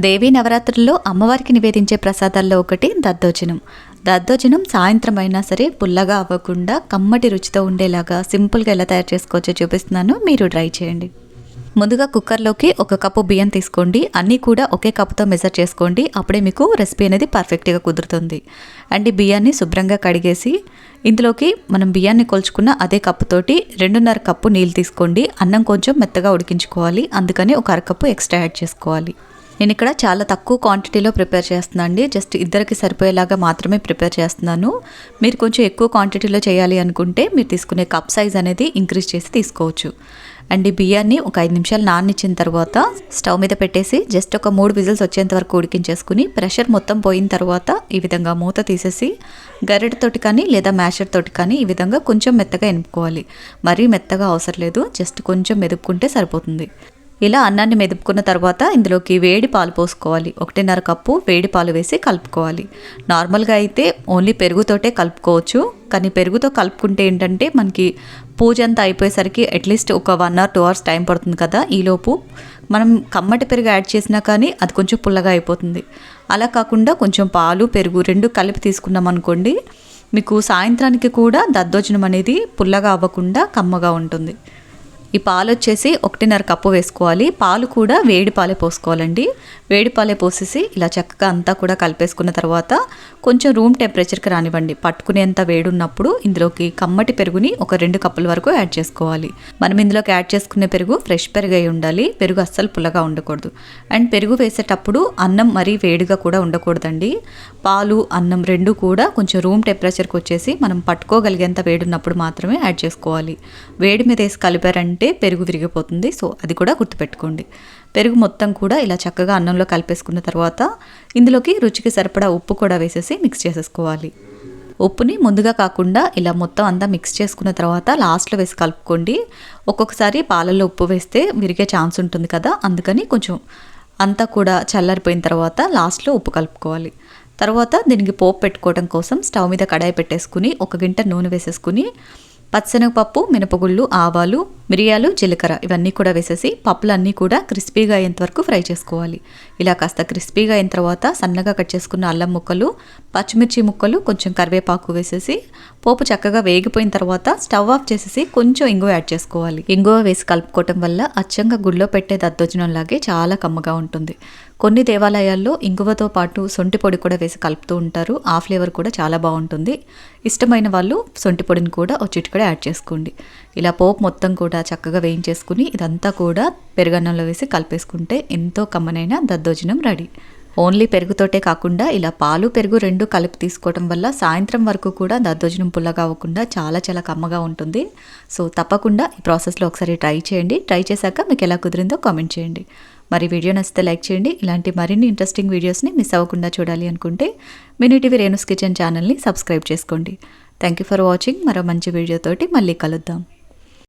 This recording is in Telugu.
దేవీ నవరాత్రుల్లో అమ్మవారికి నివేదించే ప్రసాదాల్లో ఒకటి దద్దోజనం. దద్దోజనం సాయంత్రం అయినా సరే పుల్లగా అవ్వకుండా కమ్మటి రుచితో ఉండేలాగా సింపుల్గా ఎలా తయారు చేసుకోవచ్చో చూపిస్తున్నాను. మీరు ట్రై చేయండి. ముందుగా కుక్కర్లోకి ఒక కప్పు బియ్యం తీసుకోండి. అన్నీ కూడా ఒకే కప్పుతో మెజర్ చేసుకోండి. అప్పుడే మీకు రెసిపీ అనేది పర్ఫెక్ట్గా కుదురుతుంది. అండ్ ఈ బియ్యాన్ని శుభ్రంగా కడిగేసి ఇందులోకి మనం బియ్యాన్ని కొల్చుకున్న అదే కప్పుతోటి రెండున్నర కప్పు నీళ్ళు తీసుకోండి. అన్నం కొంచెం మెత్తగా ఉడికించుకోవాలి. అందుకని ఒక అరకప్పు ఎక్స్ట్రా యాడ్ చేసుకోవాలి. నేను ఇక్కడ చాలా తక్కువ క్వాంటిటీలో ప్రిపేర్ చేస్తున్నాను అండి జస్ట్ ఇద్దరికి సరిపోయేలాగా మాత్రమే ప్రిపేర్ చేస్తున్నాను. మీరు కొంచెం ఎక్కువ క్వాంటిటీలో చేయాలి అనుకుంటే మీరు తీసుకునే కప్ సైజ్ అనేది ఇంక్రీజ్ చేసి తీసుకోవచ్చు. అండ్ ఈ బియ్యాన్ని ఒక ఐదు నిమిషాలు నాననిచ్చిన తర్వాత స్టవ్ మీద పెట్టేసి జస్ట్ ఒక మూడు విజిల్స్ వచ్చేంత వరకు ఉడికించేసుకుని ప్రెషర్ మొత్తం పోయిన తర్వాత ఈ విధంగా మూత తీసేసి గరిటతోటి కానీ లేదా మ్యాషర్ తోటి కానీ ఈ విధంగా కొంచెం మెత్తగా ఎనుపుకోవాలి మరీ మెత్తగా అవసరం లేదు. జస్ట్ కొంచెం మెదుపుకుంటే సరిపోతుంది. ఇలా అన్నాన్ని మెదుపుకున్న తర్వాత ఇందులోకి వేడి పాలు పోసుకోవాలి. ఒకటిన్నర కప్పు వేడి పాలు వేసి కలుపుకోవాలి. నార్మల్గా అయితే ఓన్లీ పెరుగుతోటే కలుపుకోవచ్చు. కానీ పెరుగుతో కలుపుకుంటే ఏంటంటే మనకి పూజ అంతా అయిపోయేసరికి అట్లీస్ట్ ఒక one hour two hours time పడుతుంది కదా. ఈలోపు మనం కమ్మటి పెరుగు యాడ్ చేసినా కానీ అది కొంచెం పుల్లగా అయిపోతుంది. అలా కాకుండా కొంచెం పాలు పెరుగు రెండు కలిపి తీసుకున్నాం అనుకోండి మీకు సాయంత్రానికి కూడా దద్దోజనం అనేది పుల్లగా అవ్వకుండా కమ్మగా ఉంటుంది. ఈ పాలు వచ్చేసి ఒకటిన్నర కప్పు వేసుకోవాలి. పాలు కూడా వేడి పాలే పోసుకోవాలండి. వేడి పాలే పోసేసి ఇలా చక్కగా అంతా కూడా కలిపేసుకున్న తర్వాత కొంచెం రూమ్ టెంపరేచర్కి రానివ్వండి. పట్టుకునేంత వేడి ఉన్నప్పుడు ఇందులోకి కమ్మటి పెరుగుని ఒక రెండు కప్పుల వరకు యాడ్ చేసుకోవాలి. మనం ఇందులోకి యాడ్ చేసుకునే పెరుగు ఫ్రెష్ పెరుగు అయి ఉండాలి. పెరుగు అస్సలు పుల్లగా ఉండకూడదు. అండ్ పెరుగు వేసేటప్పుడు అన్నం మరీ వేడిగా కూడా ఉండకూడదండి. పాలు అన్నం రెండు కూడా కొంచెం రూమ్ టెంపరేచర్కి వచ్చేసి మనం పట్టుకోగలిగేంత వేడి ఉన్నప్పుడు మాత్రమే యాడ్ చేసుకోవాలి. వేడి మీద వేసి కలిపారంటే పెరుగు విరిగిపోతుంది. సో అది కూడా గుర్తుపెట్టుకోండి. పెరుగు మొత్తం కూడా ఇలా చక్కగా అన్నంలో కలిపేసుకున్న తర్వాత ఇందులోకి రుచికి సరిపడా ఉప్పు కూడా వేసేసి మిక్స్ చేసేసుకోవాలి. ఉప్పుని ముందుగా కాకుండా ఇలా మొత్తం అంతా మిక్స్ చేసుకున్న తర్వాత లాస్ట్లో వేసి కలుపుకోండి. ఒక్కొక్కసారి పాలల్లో ఉప్పు వేస్తే విరిగే ఛాన్స్ ఉంటుంది కదా. అందుకని కొంచెం అంతా కూడా చల్లారిపోయిన తర్వాత లాస్ట్లో ఉప్పు కలుపుకోవాలి. తర్వాత దీనికి పోపు పెట్టుకోవడం కోసం స్టవ్ మీద కడాయి పెట్టేసుకుని ఒక గింట నూనె వేసేసుకుని పచ్చనగపప్పు మినపగుళ్ళు ఆవాలు మిరియాలు జీలకర్ర ఇవన్నీ కూడా వేసేసి పప్పులన్నీ కూడా క్రిస్పీగా అయ్యేంత వరకు ఫ్రై చేసుకోవాలి. ఇలా కాస్త క్రిస్పీగా అయిన తర్వాత సన్నగా కట్ చేసుకున్న అల్లం ముక్కలు పచ్చిమిర్చి ముక్కలు కొంచెం కరివేపాకు వేసేసి పోపు చక్కగా వేగిపోయిన తర్వాత స్టవ్ ఆఫ్ చేసేసి కొంచెం ఇంగువ యాడ్ చేసుకోవాలి. ఇంగువ వేసి కలుపుకోవటం వల్ల అచ్చంగా గుడిలో పెట్టే దద్దోజనం లాగే చాలా కమ్మగా ఉంటుంది. కొన్ని దేవాలయాల్లో ఇంగువతో పాటు సొంటి పొడి కూడా వేసి కలుపుతూ ఉంటారు. ఆ ఫ్లేవర్ కూడా చాలా బాగుంటుంది. ఇష్టమైన వాళ్ళు సొంటి పొడిని కూడా ఒక చిటికడ యాడ్ చేసుకోండి. ఇలా పోపు మొత్తం కూడా చక్కగా వేయించేసుకుని ఇదంతా కూడా పెరుగన్నంలో వేసి కలిపేసుకుంటే ఎంతో కమ్మనైన దద్దోజనం రెడీ. ఓన్లీ పెరుగుతోటే కాకుండా ఇలా పాలు పెరుగు రెండు కలిపి తీసుకోవడం వల్ల సాయంత్రం వరకు కూడా దద్దోజనం పుల్లగా అవ్వకుండా చాలా చాలా కమ్మగా ఉంటుంది. సో తప్పకుండా ఈ ప్రాసెస్లో ఒకసారి ట్రై చేయండి. ట్రై చేశాక మీకు ఎలా కుదిరిందో కామెంట్ చేయండి. మరి వీడియో నచ్చితే లైక్ చేయండి. ఇలాంటి మరిన్ని ఇంట్రెస్టింగ్ వీడియోస్ని మిస్ అవ్వకుండా చూడాలి అనుకుంటే మినీ టీవీ రేణుస్ కిచెన్ ఛానల్ని సబ్స్క్రైబ్ చేసుకోండి. థ్యాంక్ యూ ఫర్ వాచింగ్ మరో మంచి వీడియోతోటి మళ్ళీ కలుద్దాం.